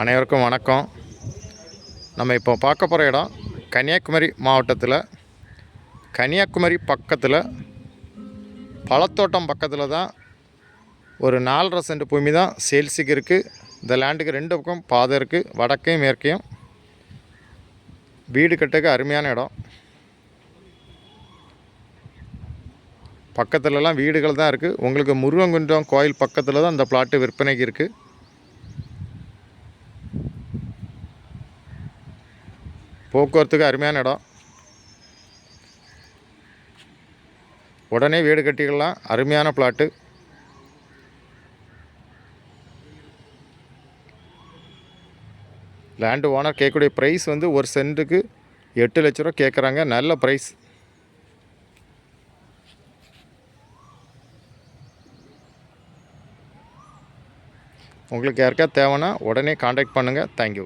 அனைவருக்கும் வணக்கம். நம்ம இப்போ பார்க்க போகிற இடம் கன்னியாகுமரி மாவட்டத்தில். கன்னியாகுமரி பக்கத்தில் பழத்தோட்டம் பக்கத்தில் தான் ஒரு நாலரை சென்ட் பூமி தான் சேல்ஸுக்கு இருக்குது இந்த லேண்டுக்கு ரெண்டு பக்கம் பாதை இருக்குது வடக்கையும் மேற்கையும். வீடு கட்டுக்கு அருமையான இடம். பக்கத்துலலாம் வீடுகள் தான் இருக்குது உங்களுக்கு முருகங்குன்றம் கோயில் பக்கத்தில் தான் இந்த பிளாட்டு விற்பனைக்கு இருக்குது போக்குவரத்துக்கு அருமையான இடம். உடனே வீடு கட்டிக்கலாம் அருமையான பிளாட்டு லேண்டு ஓனர் கேட்கக்கூடிய ப்ரைஸ் வந்து ஒரு சென்ட்டுக்கு எட்டு லட்ச ரூபா கேட்குறாங்க. நல்ல ப்ரைஸ் உங்களுக்கு யாருக்கா தேவைன்னா உடனே காண்டாக்ட் பண்ணுங்கள் தேங்க்யூ